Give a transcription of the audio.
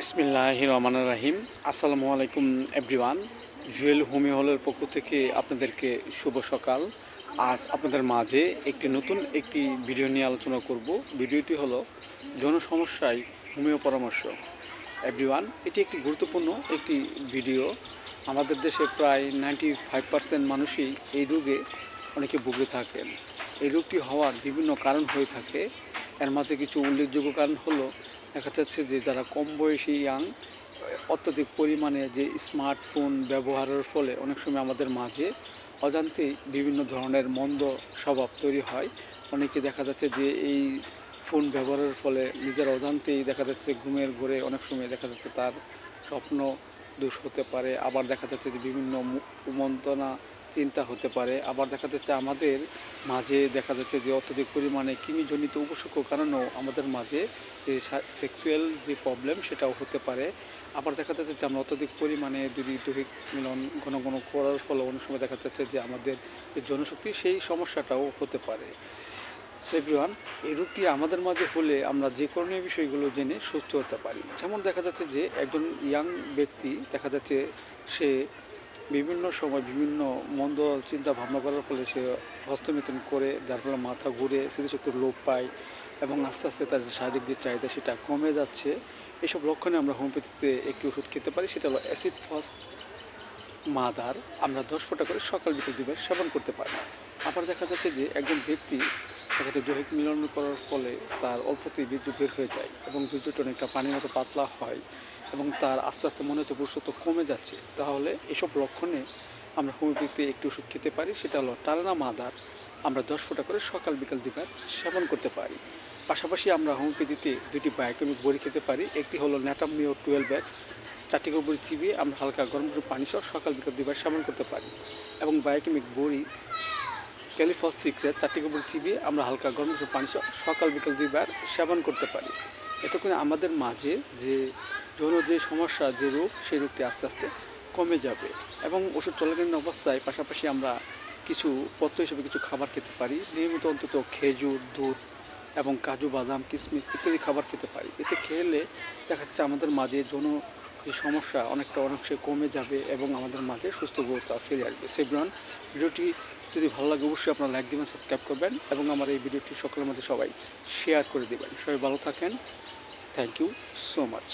বিসমিল্লাহ রহমান রাহিম। আসসালামু আলাইকুম, এভরিওয়ান। জুয়েল হোমি হলের পক্ষ থেকে আপনাদেরকে শুভ সকাল। আজ আপনাদের মাঝে একটি নতুন একটি ভিডিও নিয়ে আলোচনা করব। ভিডিওটি হলো যৌন সমস্যায় হোমিও পরামর্শ। এভরিওয়ান, এটি একটি গুরুত্বপূর্ণ একটি ভিডিও। আমাদের দেশে প্রায় নাইনটি ফাইভ পার্সেন্ট মানুষই এই রোগে অনেকে ভুগে থাকেন। এই রোগটি হওয়ার বিভিন্ন কারণ হয়ে থাকে। এর মাঝে কিছু উল্লেখযোগ্য কারণ হলো, দেখা যাচ্ছে যে যারা কম বয়সী ইয়াং অত্যধিক পরিমাণে যে স্মার্টফোন ব্যবহারের ফলে অনেক সময় আমাদের মাঝে অজান্তেই বিভিন্ন ধরনের মন্দ স্বভাব তৈরি হয়। অনেকে দেখা যাচ্ছে যে এই ফোন ব্যবহারের ফলে নিজের অজান্তেই দেখা যাচ্ছে ঘুমের ঘরে অনেক সময় দেখা যাচ্ছে তার স্বপ্ন দোষ হতে পারে। আবার দেখা যাচ্ছে যে বিভিন্ন মু- কুমন্ত্রণা চিন্তা হতে পারে। আবার দেখা যাচ্ছে আমাদের মাঝে দেখা যাচ্ছে যে অত্যধিক পরিমাণে কৃমিজনিত উপসর্গ কারণেও আমাদের মাঝে যে সেক্সুয়াল যে প্রবলেম সেটাও হতে পারে। আবার দেখা যাচ্ছে যে আমরা অত্যধিক পরিমাণে যদি দৈহিক মিলন ঘন ঘন করার ফলে অনেক সময় দেখা যাচ্ছে যে আমাদের যে জনশক্তি সেই সমস্যাটাও হতে পারে। সেভরিওয়ান এই রোগটি আমাদের মাঝে হলে আমরা যে করণীয় বিষয়গুলো জেনে সুস্থ হতে পারি। যেমন দেখা যাচ্ছে যে একজন ইয়াং ব্যক্তি, দেখা যাচ্ছে সে বিভিন্ন সময় বিভিন্ন মন্দ চিন্তা ভাবনা করার ফলে সে হস্তমিথুন করে, যার ফলে মাথা ঘুরে স্মৃতিশক্তির লোপ পায় এবং আস্তে আস্তে তার যে শারীরিক যে চাহিদা সেটা কমে যাচ্ছে। এসব লক্ষণে আমরা হোমিওপ্যাথিতে একটি ওষুধ খেতে পারি, সেটা হলো অ্যাসিড ফস মাদার। আমরা দশ ফোঁটা করে সকাল বিকেল দুবার সেবন করতে পারি। আবার দেখা যাচ্ছে যে একজন ব্যক্তি যাচ্ছে দৈহিক মিলন করার ফলে তার অল্পতেই বীর্য বের হয়ে যায় এবং বীর্যটা অনেকটা পানির মতো পাতলা হয় এবং তার আস্তে আস্তে মনে হচ্ছে পুরুষত্ব কমে যাচ্ছে। তাহলে এসব লক্ষণে আমরা হোমিওপ্যাথিতে একটি ওষুধ খেতে পারি, সেটা হলো টালানা মাদার। আমরা দশ ফোঁটা করে সকাল, বিকাল দুবার সেবন করতে পারি। পাশাপাশি আমরা হোমিওপ্যাথিতে দুটি বায়োকেমিক বড়ি খেতে পারি। একটি হলো ন্যাটামিও টুয়েলভ এক্স, চারটি করে বড়ি চিবিয়ে আমরা হালকা গরম করে পানি সহ সকাল, বিকাল দুবার সেবন করতে পারি। এবং বায়োকেমিক বড়ি ক্যালিফস সিক্সের চারটি বড়ি চিবিয়ে আমরা হালকা গরম পানি সকাল বিকাল দুইবার সেবন করতে পারি। এতে করে আমাদের মাঝে যে যৌন যে সমস্যা, যে রোগ, সেই রোগটি আস্তে আস্তে কমে যাবে এবং ওষুধ চলাকালীন অবস্থায় পাশাপাশি আমরা কিছু পথ্য হিসেবে কিছু খাবার খেতে পারি। নিয়মিত অন্তত খেজুর, দুধ এবং কাজু, বাদাম কিশমিশ ইত্যাদি খাবার খেতে পারি। এতে খেলে দেখা যাচ্ছে আমাদের মাঝে যৌন যে সমস্যা অনেকটা অনেকটা কমে যাবে এবং আমাদের মাঝে সুস্থ গুরুত্ব ফিরে আসবে। সেব্রন ভিডিওটি যদি ভালো লাগে, অবশ্যই আপনারা লাইক দিবেন, সাবস্ক্রাইব করবেন এবং আমার এই ভিডিওটি সকলের মধ্যে সবাই শেয়ার করে দেবেন। সবাই ভালো থাকেন। Thank you so much.